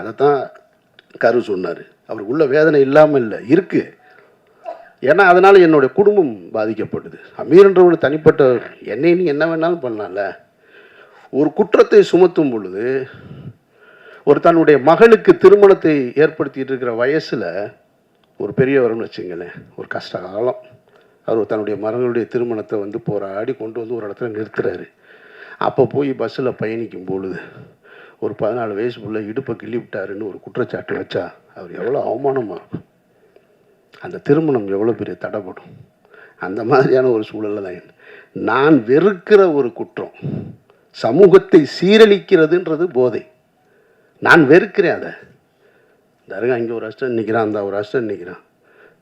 அதைத்தான் கரு சொன்னார். அவருக்கு உள்ள வேதனை இல்லாமல் இல்லை இருக்குது ஏன்னா அதனால் என்னுடைய குடும்பம் பாதிக்கப்படுது. அமீர்ன்றவனு தனிப்பட்ட என்னை நீ என்ன வேணாலும் பண்ணலாம்ல. ஒரு குற்றத்தை சுமத்தும் பொழுது ஒரு தன்னுடைய மகளுக்கு திருமணத்தை ஏற்படுத்திட்டு இருக்கிற வயசில் ஒரு பெரியவர்னு வச்சுங்களேன் ஒரு கஷ்ட காலம். அவர் தன்னுடைய மகளுடைய திருமணத்தை வந்து போராடி கொண்டு வந்து ஒரு இடத்துல நிறுத்துறாரு. அப்போ போய் பஸ்ஸில் பயணிக்கும் பொழுது ஒரு பதினாலு வயசுக்குள்ளே இடுப்பை கிள்ளி விட்டாருன்னு ஒரு குற்றச்சாட்டு வச்சா அவர் எவ்வளோ அவமானமாக இருக்கும். அந்த திருமணம் எவ்வளோ பெரிய தடைப்படும். அந்த மாதிரியான ஒரு சூழலில் தான் என்ன. நான் வெறுக்கிற ஒரு குற்றம் சமூகத்தை சீரழிக்கிறதுன்றது போதை. நான் வெறுக்கிறேன் அதை. தருகா இங்கே ஒரு அஸ்டன் நிற்கிறான் அந்த ஒரு அஸ்டன் நிற்கிறான்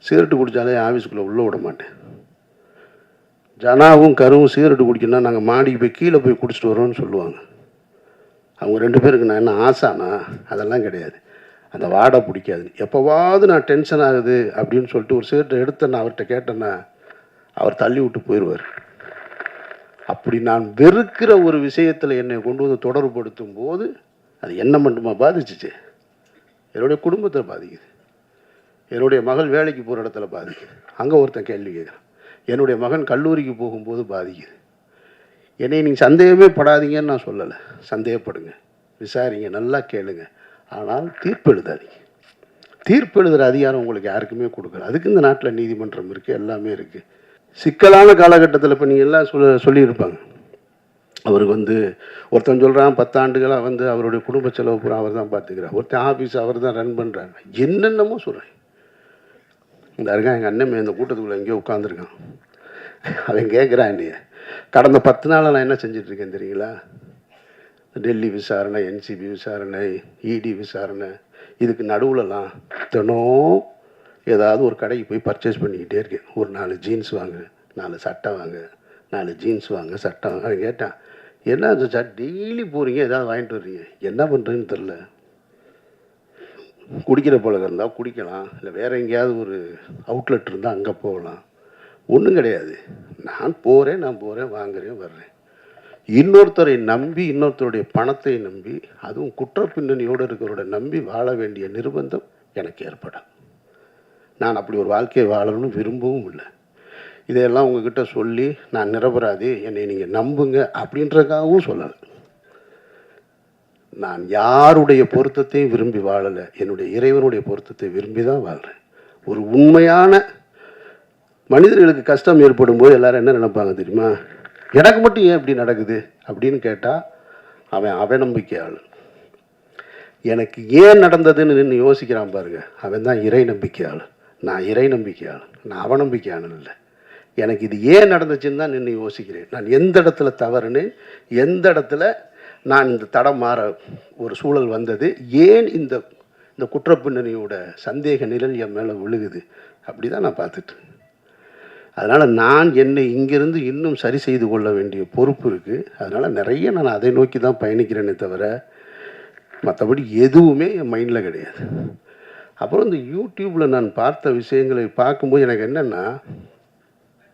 சிகரெட்டு குடித்தாலே ஆஃபீஸுக்குள்ளே உள்ளே விட மாட்டேன். ஜனாவும் கருவும் சிகரெட்டு குடிக்கணும்னா நாங்கள் மாடிக்கு போய் கீழே போய் குடிச்சிட்டு வரோம்னு சொல்லுவாங்க. அவங்க ரெண்டு பேருக்கு நான் என்ன ஆசானா? அதெல்லாம் கிடையாது. அந்த வாடை பிடிக்காது. எப்போவாவது நான் டென்ஷன் ஆகுது அப்படின்னு சொல்லிட்டு ஒரு சிகரெட்டை எடுத்து நான் அவர்கிட்ட கேட்டேன்னா அவர் தள்ளி விட்டு போயிடுவார் அப்படி நான் வெறுக்கிற ஒரு விஷயத்தில் என்னை கொண்டு வந்து தொடர்புபடுத்தும் போது அது என்ன மட்டுமா பாதிச்சிச்சு? என்னுடைய குடும்பத்தை பாதிக்குது. என்னுடைய மகள் வேலைக்கு போகிற இடத்துல பாதிக்குது. அங்கே ஒருத்தன் கேள்வி கேட்குறான். என்னுடைய மகன் கல்லூரிக்கு போகும்போது பாதிக்குது. என்னை நீங்கள் சந்தேகமே படாதீங்கன்னு நான் சொல்லலை. சந்தேகப்படுங்க. விசாரிங்க நல்லா கேளுங்க. ஆனால் தீர்ப்பு எழுதாதீங்க. தீர்ப்பு எழுதுகிற அதிகாரம் உங்களுக்கு யாருக்குமே கொடுக்கல. அதுக்கு இந்த நாட்டில் நீதிமன்றம் இருக்குது எல்லாமே இருக்குது சிக்கலான காலகட்டத்தில் இப்போ நீங்கள் எல்லாம் சொல்ல சொல்லியிருப்பாங்க. அவருக்கு வந்து ஒருத்தன் சொல்கிறான் பத்தாண்டுகளாக வந்து அவருடைய குடும்ப செலவு பூரா அவர் தான் பார்த்துக்கிறார் ஒருத்தன் ஆஃபீஸ் அவர் தான் ரன் பண்ணுறாங்க என்னென்னமோ சொல்கிறேன் இந்த இருக்கான் எங்கள் அண்ணன் இந்த கூட்டத்துக்குள்ளே எங்கேயோ உட்காந்துருக்கான் அவன் கேட்குறான் என்னைய. கடந்த பத்து நாளாக நான் என்ன செஞ்சிட்ருக்கேன் தெரியுங்களா? டெல்லி விசாரணை என்சிபி விசாரணை இடி விசாரணை இதுக்கு நடுவில்லாம் தினம் ஏதாவது ஒரு கடைக்கு போய் பர்ச்சேஸ் பண்ணிக்கிட்டே இருக்கேன். ஒரு நாலு ஜீன்ஸ் வாங்க நாலு சட்டை வாங்க நாலு ஜீன்ஸ் வாங்க சட்டை வாங்க. அவன் கேட்டான் என்ன சார் டெய்லி போகிறீங்க ஏதாவது வாங்கிட்டு வர்றீங்க? என்ன பண்ணுறதுன்னு தெரில குடிக்கிற பழக்கம் இருந்தால் குடிக்கலாம். இல்லை வேறு எங்கேயாவது ஒரு அவுட்லெட் இருந்தால் அங்கே போகலாம். ஒன்றும் கிடையாது. நான் போகிறேன் நான் போகிறேன் வாங்குறேன் வர்றேன். இன்னொருத்தரை நம்பி இன்னொருத்தருடைய பணத்தை நம்பி அதுவும் குற்ற பின்னணியோடு இருக்கிறவரோட நம்பி வாழ வேண்டிய நிர்பந்தம் எனக்கு ஏற்படும். நான் அப்படி ஒரு வாழ்க்கையை வாழணும்னு விரும்பவும் இல்லை. இதையெல்லாம் உங்ககிட்ட சொல்லி நான் நிரபராதி என்னை நீங்கள் நம்புங்க அப்படின்றக்காகவும் சொல்லலை. நான் யாருடைய பொருத்தத்தையும் விரும்பி வாழலை. என்னுடைய இறைவனுடைய பொருத்தத்தை விரும்பி தான் வாழ்கிறேன் ஒரு உண்மையான மனிதர்களுக்கு கஷ்டம் ஏற்படும் போது எல்லாரும் என்ன நினைப்பாங்க தெரியுமா? எனக்கு மட்டும் ஏன் இப்படி நடக்குது? அப்படின்னு கேட்டால் அவன் அவநம்பிக்கையாளன். எனக்கு ஏன் நடந்ததுன்னு நின்று யோசிக்கிறான் பாருங்க. அவன் தான் இறை நம்பிக்கையாளன். நான் இறை நம்பிக்கையாளன். நான் அவநம்பிக்கையாளன் இல்லை. எனக்கு இது ஏன் நடந்துச்சுன்னு தான் நின்று யோசிக்கிறேன். நான் எந்த இடத்துல தவறுன்னு எந்த இடத்துல நான் இந்த தடம் மாற ஒரு சூழல் வந்தது ஏன் இந்த இந்த குற்றப்பின்னணியோட சந்தேக நிழல் என் மேலே விழுகுது? அப்படி தான் நான் பார்த்துட்டு அதனால் நான் என்னை இங்கிருந்து இன்னும் சரி செய்து கொள்ள வேண்டிய பொறுப்பு இருக்குது அதனால் நிறைய நான் அதை நோக்கி தான் பயணிக்கிறேனே தவிர மற்றபடி எதுவுமே என் மைண்டில் கிடையாது. அப்புறம் இந்த யூடியூப்பில் நான் பார்த்த விஷயங்களை பார்க்கும்போது எனக்கு என்னென்னா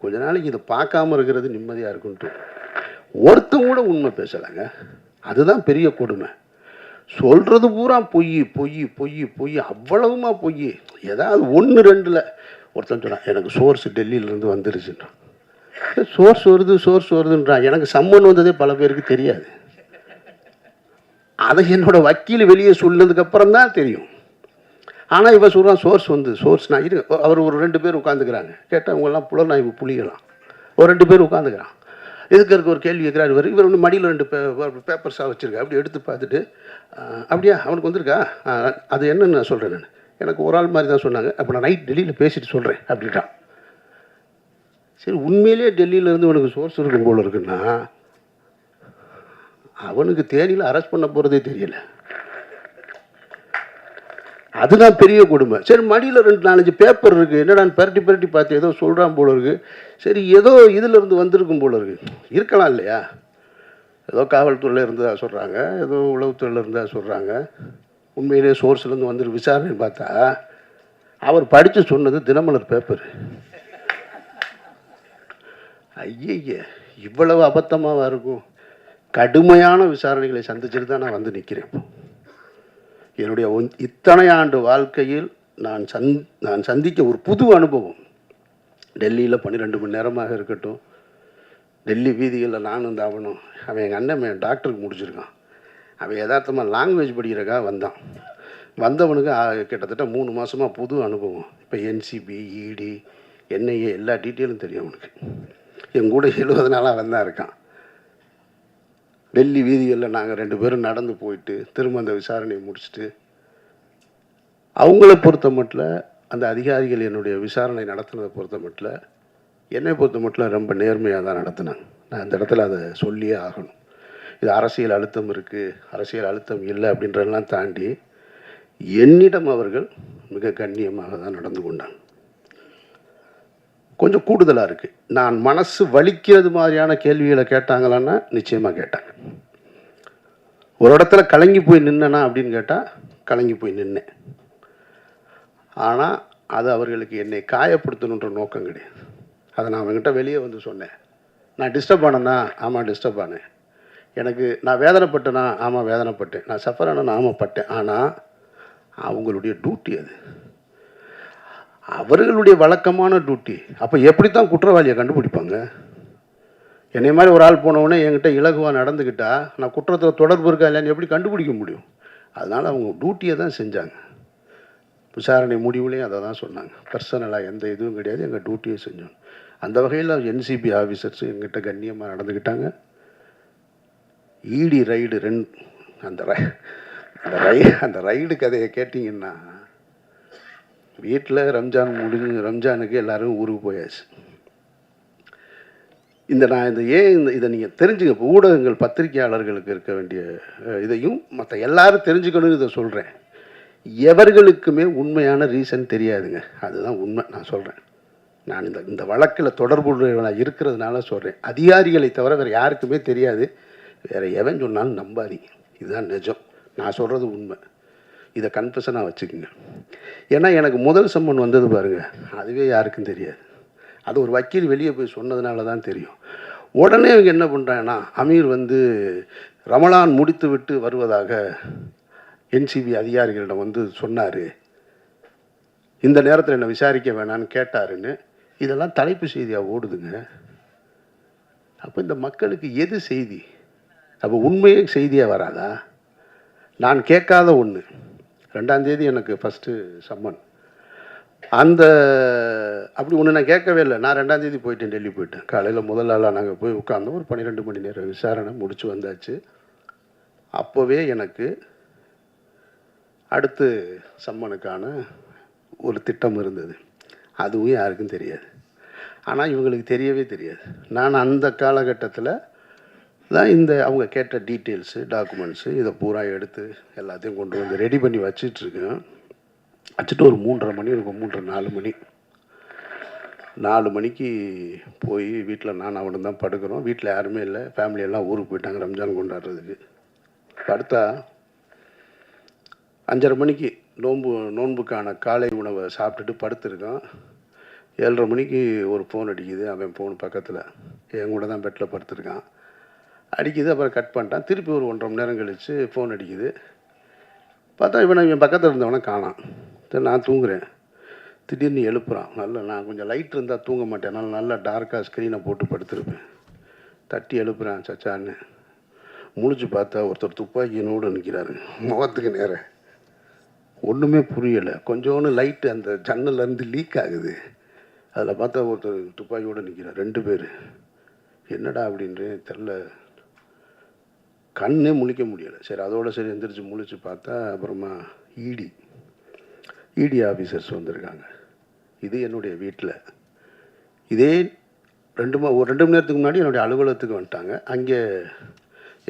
கொஞ்ச நாளைக்கு இதை பார்க்காம இருக்கிறது நிம்மதியாக இருக்குன்ட்டு. ஒருத்தன் கூட உண்மை பேசலைங்க. அதுதான் பெரிய கொடுமை. சொல்கிறது பூரா பொய் பொய் பொய் பொய் அவ்வளவுமா பொய். ஏதாவது ஒன்று ரெண்டில். ஒருத்தன் சொன்னான் எனக்கு சோர்ஸ் டெல்லியிலேருந்து வந்துருச்சுன்றான். சோர்ஸ் வருது சோர்ஸ் வருதுன்றான். எனக்கு சம்மன் வந்ததே பல பேருக்கு தெரியாது. அதை என்னோட வக்கீல் வெளியே சொன்னதுக்கப்புறம் தான் தெரியும். ஆனால் இவன் சொல்கிறான் சோர்ஸ் வந்து சோர்ஸ் நான் இரு அவர் ஒரு ரெண்டு பேர் உட்காந்துக்கிறாங்க கேட்டால் அவங்கெல்லாம் புலனாய்வு புலிகளாம் ஒரு ரெண்டு பேர் உட்காந்துக்கிறான் இதுக்கு இருக்க ஒரு கேள்வி கேட்குறாரு? இவர் இவர் வந்து மடியில் ரெண்டு பே பேப்பர்ஸாக வச்சுருக்கா அப்படி எடுத்து பார்த்துட்டு அப்படியா? அவனுக்கு வந்திருக்கா? அது என்னன்னு நான் சொல்கிறேன் நான். எனக்கு ஒரு ஆள் மாதிரி தான் சொன்னாங்க. அப்போ நான் நைட் டெல்லியில் பேசிட்டு சொல்கிறேன் அப்படின்ட்டான் சரி உண்மையிலேயே டெல்லியிலேருந்து உனக்கு சோர்ஸ் இருக்கும் போல இருக்குன்னா அவனுக்கு தேனியில் அரெஸ்ட் பண்ண போகிறதே தெரியல. அதுதான் பெரிய கொடுமை. சரி மடியில் ரெண்டு நாலஞ்சு பேப்பர் இருக்குது என்னடான்னு பரட்டி பரட்டி பார்த்து ஏதோ சொல்கிறான் போல இருக்கு. சரி ஏதோ இதிலிருந்து வந்திருக்கும் போல இருக்கு. இருக்கலாம் இல்லையா? ஏதோ காவல்துறையில் இருந்ததாக சொல்கிறாங்க ஏதோ உளவுத்துறையில் இருந்ததாக சொல்கிறாங்க உண்மையிலேயே சோர்ஸ்லேருந்து வந்துட்டு விசாரணைன்னு பார்த்தா அவர் படித்து சொன்னது தினமலர் பேப்பர் ஐயய்ய இவ்வளவு அபத்தமாக இருக்கும்? கடுமையான விசாரணைகளை சந்திச்சுட்டு தான் நான் வந்து நிற்கிறேன் என்னுடைய இத்தனை ஆண்டு வாழ்க்கையில் நான் சந் நான் சந்திக்க ஒரு புது அனுபவம். டெல்லியில் பன்னிரெண்டு மணி நேரமாக இருக்கட்டும். டெல்லி வீதிகளில் நானும் தவணும். அவன் எங்கள் அண்ணன் டாக்டருக்கு முடிச்சிருக்கான். அவன் யதார்த்தமாக லாங்குவேஜ் படிக்கிறக்கா வந்தான். வந்தவனுக்கு கிட்டத்தட்ட மூணு மாதமாக புது அனுபவம். இப்போ என்சிபி இடி என்ஐஏ எல்லா டீட்டெயிலும் தெரியும் அவனுக்கு. என் கூட எழுபது நாளாக வந்தான் இருக்கான். டெல்லி வீதிகளில் நாங்கள் ரெண்டு பேரும் நடந்து போயிட்டு திரும்ப அந்த விசாரணையை முடிச்சுட்டு அவங்கள பொறுத்த மட்டும் அந்த அதிகாரிகள் என்னுடைய விசாரணை நடத்துனதை பொறுத்த மட்டும் என்னை பொறுத்த மட்டும் ரொம்ப நேர்மையாக தான் நடத்தினாங்க. நான் அந்த இடத்துல அதை சொல்லியே ஆகணும். இது அரசியல் அழுத்தம் இருக்குது அரசியல் அழுத்தம் இல்லை அப்படின்றதெல்லாம் தாண்டி என்னிடம் அவர்கள் மிக கண்ணியமாக தான் நடந்து கொண்டாங்க. கொஞ்சம் கூடுதலாக இருக்குது நான் மனசு வலிக்கிறது மாதிரியான கேள்விகளை கேட்டாங்களான்னா நிச்சயமாக கேட்டாங்க. ஒரு இடத்துல கலங்கி போய் நின்னனா அப்படின்னு கேட்டால் கலங்கி போய் நின்னேன். ஆனால் அது அவர்களுக்கு என்னை காயப்படுத்தணுன்ற நோக்கம் கிடையாது. அதை நான் அவங்ககிட்ட வெளியே வந்து சொன்னேன். நான் டிஸ்டர்ப் ஆனேன்னா ஆமாம் டிஸ்டர்ப் ஆனேன். எனக்கு நான் வேதனைப்பட்டேனா? ஆமாம் வேதனைப்பட்டேன். நான் சஃபர் ஆனேன்னா ஆமாம் பட்டேன். ஆனால் அவங்களுடைய டியூட்டி அது. அவர்களுடைய வழக்கமான டியூட்டி அப்போ எப்படி தான் குற்றவாளியை கண்டுபிடிப்பாங்க? என்னை மாதிரி ஒரு ஆள் போனவுடனே என்கிட்ட இலகுவாக நடந்துக்கிட்டால் நான் குற்றத்தில் தொடர்பு இருக்கா இல்லைன்னு எப்படி கண்டுபிடிக்க முடியும்? அதனால் அவங்க டியூட்டியை தான் செஞ்சாங்க. விசாரணை முடிவுலையும் அதை தான் சொன்னாங்க. பர்சனலாக எந்த இதுவும் கிடையாது. எங்கள் டியூட்டியை செஞ்சோம். அந்த வகையில் என்சிபி ஆஃபீஸர்ஸ் எங்கிட்ட கண்ணியமாக நடந்துக்கிட்டாங்க ஈடி ரைடு ரெண்டு அந்த ரை அந்த ரை அந்த ரைடு கதையை கேட்டிங்கன்னா வீட்டில் ரம்ஜான் முடிஞ்சு ரம்ஜானுக்கு எல்லோரும் ஊருக்கு போயாச்சு. இந்த நான் இந்த ஏன் இந்த இதை நீங்கள் தெரிஞ்சுங்க இப்போ ஊடகங்கள் பத்திரிகையாளர்களுக்கு இருக்க வேண்டிய இதையும் மற்ற எல்லாரும் தெரிஞ்சுக்கணும்னு இதை சொல்கிறேன் எவர்களுக்குமே உண்மையான ரீசன் தெரியாதுங்க. அதுதான் உண்மை நான் சொல்கிறேன் நான் இந்த இந்த வழக்கில் தொடர்புடையவனாக இருக்கிறதுனால சொல்கிறேன் அதிகாரிகளை தவிர வேறு யாருக்குமே தெரியாது. வேறு எவன் சொன்னாலும் நம்பாதீங்க. இதுதான் நிஜம். நான் சொல்கிறது உண்மை. இதை கன்ஃபெஷனாக வச்சுக்கோங்க ஏன்னா எனக்கு முதல் சம்மன் வந்தது பாருங்க. அதுவே யாருக்கும் தெரியாது. அது ஒரு வக்கீல் வெளியே போய் சொன்னதுனால தான் தெரியும். உடனே இவங்க என்ன பண்ணுறாங்கன்னா அமீர் வந்து ரமலான் முடித்து விட்டு வருவதாக என்சிபி அதிகாரிகளிடம் வந்து சொன்னார். இந்த நேரத்தில் என்னை விசாரிக்க வேணான்னு கேட்டாருன்னு. இதெல்லாம் தலைப்பு செய்தியாக ஓடுதுங்க. அப்போ இந்த மக்களுக்கு எது செய்தி? அப்போ உண்மையே செய்தியாக வராதா? நான் கேட்காத ஒன்று ரெண்டாந்தேதி எனக்கு ஃபஸ்ட்டு சம்மன் அந்த அப்படி ஒன்று நான் கேட்கவே இல்லை. நான் ரெண்டாந்தேதி போயிட்டேன் டெல்லி போயிட்டேன். காலையில் முதல் நாளாக நாங்கள் போய் உட்காந்தோம் ஒரு பன்னிரெண்டு மணி நேரம் விசாரணை முடித்து வந்தாச்சு. அப்போவே எனக்கு அடுத்து சம்மனுக்கான ஒரு திட்டம் இருந்தது. அதுவும் யாருக்கும் தெரியாது. ஆனால் இவங்களுக்கு தெரியவே தெரியாது. நான் அந்த காலகட்டத்தில் தான் இந்த அவங்க கேட்ட டீட்டெயில்ஸு டாக்குமெண்ட்ஸு இதை பூரா எடுத்து எல்லாத்தையும் கொண்டு வந்து ரெடி பண்ணி வச்சிட்ருக்கேன். வச்சுட்டு ஒரு மூன்றரை மணி இருக்கும் மூன்றரை நாலு மணி. நாலு மணிக்கு போய் வீட்டில் நான் அவனும் தான் படுக்கிறோம். வீட்டில் யாருமே இல்லை. ஃபேமிலி எல்லாம் ஊருக்கு போயிட்டாங்க ரம்ஜான் கொண்டாடுறதுக்கு. படுத்தா அஞ்சரை மணிக்கு நோன்பு நோன்புக்கான காலை உணவை சாப்பிட்டுட்டு படுத்துருக்கான். ஏழரை மணிக்கு ஒரு ஃபோன் அடிக்குது. அவன் ஃபோன் பக்கத்தில். என் கூட தான் பெட்டில் படுத்திருக்கான். அடிக்குது அப்புறம் கட் பண்ணிட்டான். திருப்பி ஒரு ஒன்றரை மணி நேரம் கழித்து ஃபோன் அடிக்குது. பார்த்தா இவனை இவன் பக்கத்தில் இருந்தவனை காணான். சரி நான் தூங்குறேன். திடீர்னு எழுப்புறான். நல்ல நான் கொஞ்சம் லைட் இருந்தால் தூங்க மாட்டேன். அதனால் நல்லா டார்க்காக ஸ்க்ரீனை போட்டு படுத்துருப்பேன். தட்டி எழுப்புறான் சச்சான்னு. முழிச்சு பார்த்தா ஒருத்தர் துப்பாக்கியினோடு நிற்கிறாரு முகத்துக்கு நேரம் ஒன்றுமே புரியலை. கொஞ்சோண்டு லைட்டு அந்த ஜன்னல்லேருந்து லீக் ஆகுது. அதில் பார்த்தா ஒருத்தர் துப்பாக்கியோடு நிற்கிறார் ரெண்டு பேர். என்னடா அப்படின்றேன் தெரில கண்ணே முழிக்க முடியலை. சரி அதோட சரி எந்திரிச்சு முழிச்சு பார்த்தா அப்புறமா இடி இடி ஆஃபீஸர்ஸ் வந்திருக்காங்க. இது என்னுடைய வீட்டில் இதே ரெண்டு ஒரு ரெண்டு மணி நேரத்துக்கு முன்னாடி என்னுடைய அலுவலகத்துக்கு வந்துட்டாங்க. அங்கே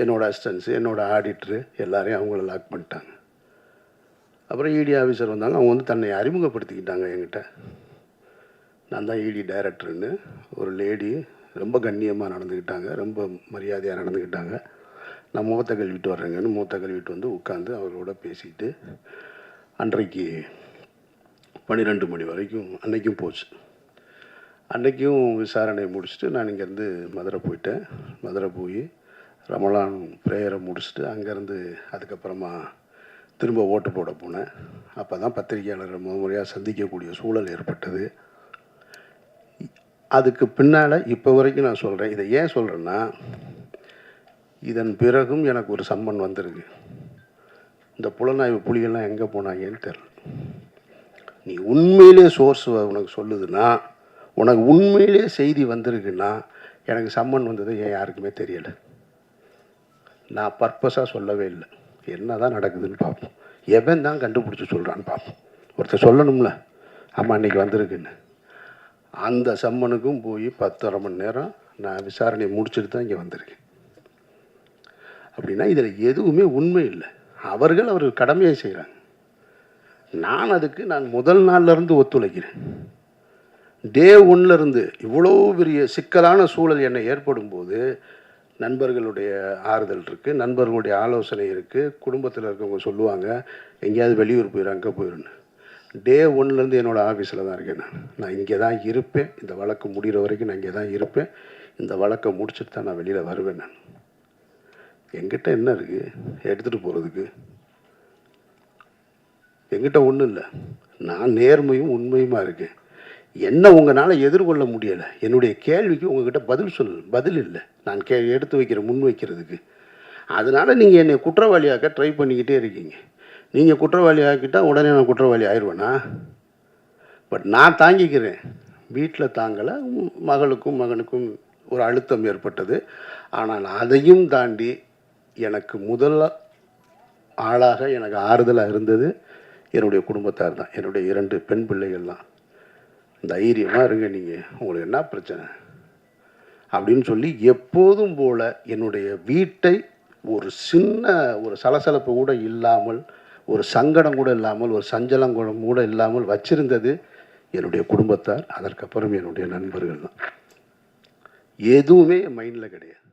என்னோடய அசிஸ்டன்ஸு என்னோடய ஆடிட்ரு எல்லாரையும் அவங்கள லாக் பண்ணிட்டாங்க. அப்புறம் இடி ஆஃபீஸர் வந்தாங்க. அவங்க வந்து தன்னை அறிமுகப்படுத்திக்கிட்டாங்க என்கிட்ட. நான் தான் இடி டைரக்டர்னு ஒரு லேடி ரொம்ப கண்ணியமாக நடந்துக்கிட்டாங்க. ரொம்ப மரியாதையாக நடந்துக்கிட்டாங்க. நான் மூத்த கழுவிட்டு வர்றேங்கன்னு மூத்த கழுவிட்டு வந்து உட்காந்து அவரோட பேசிக்கிட்டு அன்றைக்கு பன்னிரெண்டு மணி வரைக்கும் அன்றைக்கும் போச்சு. அன்றைக்கும் விசாரணை முடிச்சுட்டு நான் இங்கேருந்து மதுரை போயிட்டேன். மதுரை போய் ரமலான் ப்ரேயரை முடிச்சுட்டு அங்கேருந்து அதுக்கப்புறமா திரும்ப ஓட்டு போட போனேன். அப்போ தான் பத்திரிகையாளரை முறையாக சந்திக்கக்கூடிய சூழல் ஏற்பட்டது. அதுக்கு பின்னால் இப்போ வரைக்கும் நான் சொல்கிறேன் இதை ஏன் சொல்கிறேன்னா இதன் பிறகும் எனக்கு ஒரு சம்மன் வந்திருக்கு. இந்த புலனாய்வு புலிகள்லாம் எங்கே போனாங்கன்னு தெரில நீ உண்மையிலே சோர்ஸ் உனக்கு சொல்லுதுன்னா உனக்கு உண்மையிலே செய்தி வந்திருக்குன்னா எனக்கு சம்மன் வந்தது ஏன் யாருக்குமே தெரியலை. நான் பர்பஸாக சொல்லவே இல்லை. என்ன தான் நடக்குதுன்னு பார்ப்போம். எவன் தான் கண்டுபிடிச்சி சொல்கிறான்னு பார்ப்போம். ஒருத்தர் சொல்லணும்ல. ஆமாம் இன்றைக்கி வந்திருக்குன்னு. அந்த சம்மனுக்கும் போய் பத்தரை மணி நேரம் நான் விசாரணையை முடிச்சுட்டு தான் இங்கே வந்திருக்கேன். அப்படின்னா இதில் எதுவுமே உண்மை இல்லை. அவர்கள் அவர்கள் கடமையை செய்கிறாங்க. நான் அதுக்கு நான் முதல் நாள்லேருந்து ஒத்துழைக்கிறேன். டே ஒன்லேருந்து இவ்வளோ பெரிய சிக்கலான சூழல் என்னை ஏற்படும் போது நண்பர்களுடைய ஆறுதல் இருக்குது நண்பர்களுடைய ஆலோசனை இருக்குது குடும்பத்தில் இருக்கவங்க சொல்லுவாங்க எங்கேயாவது வெளியூர் போயிடும் அங்கே போயிடுன்னு டே ஒன்லேருந்து என்னோடய ஆஃபீஸில் தான் இருக்கேன் நான். நான் இங்கே தான் இருப்பேன். இந்த வழக்கு முடிகிற வரைக்கும் நான் இங்கே தான் இருப்பேன். இந்த வழக்கை முடிச்சுட்டு தான் நான் வெளியில் வருவேன் நான். எங்கிட்ட என்ன இருக்குது எடுத்துகிட்டு போகிறதுக்கு எங்கிட்ட ஒன்றும் இல்லை. நான் நேர்மையும் உண்மையுமா இருக்கேன்? என்ன உங்களால் எதிர்கொள்ள முடியலை? என்னுடைய கேள்விக்கு உங்ககிட்ட பதில் சொல் பதில் இல்லை. நான் கே எடுத்து வைக்கிற முன் வைக்கிறதுக்கு. அதனால் நீங்கள் என்னை குற்றவாளியாக்க ட்ரை பண்ணிக்கிட்டே இருக்கீங்க. நீங்கள் குற்றவாளி ஆக்கிட்டால் உடனே நான் குற்றவாளி ஆயிடுவேனா பட் நான் தாங்கிக்கிறேன். வீட்டில் தாங்கலை மகளுக்கும் மகனுக்கும் ஒரு அழுத்தம் ஏற்பட்டது. ஆனால் அதையும் தாண்டி எனக்கு முதல் ஆளாக எனக்கு ஆறுதலாக இருந்தது என்னுடைய குடும்பத்தார் தான். என்னுடைய இரண்டு பெண் பிள்ளைகள் தான் தைரியமாக இருங்க நீங்கள் உங்களுக்கு என்ன பிரச்சனை? அப்படின்னு சொல்லி எப்போதும் போல் என்னுடைய வீட்டை ஒரு சின்ன ஒரு சலசலப்பு கூட இல்லாமல் ஒரு சங்கடம் கூட இல்லாமல் ஒரு சஞ்சலம் கூட கூட இல்லாமல் வச்சிருந்தது என்னுடைய குடும்பத்தார். அதற்கப்புறம் என்னுடைய நண்பர்கள் தான். எதுவுமே என் மைண்டில் கிடையாது.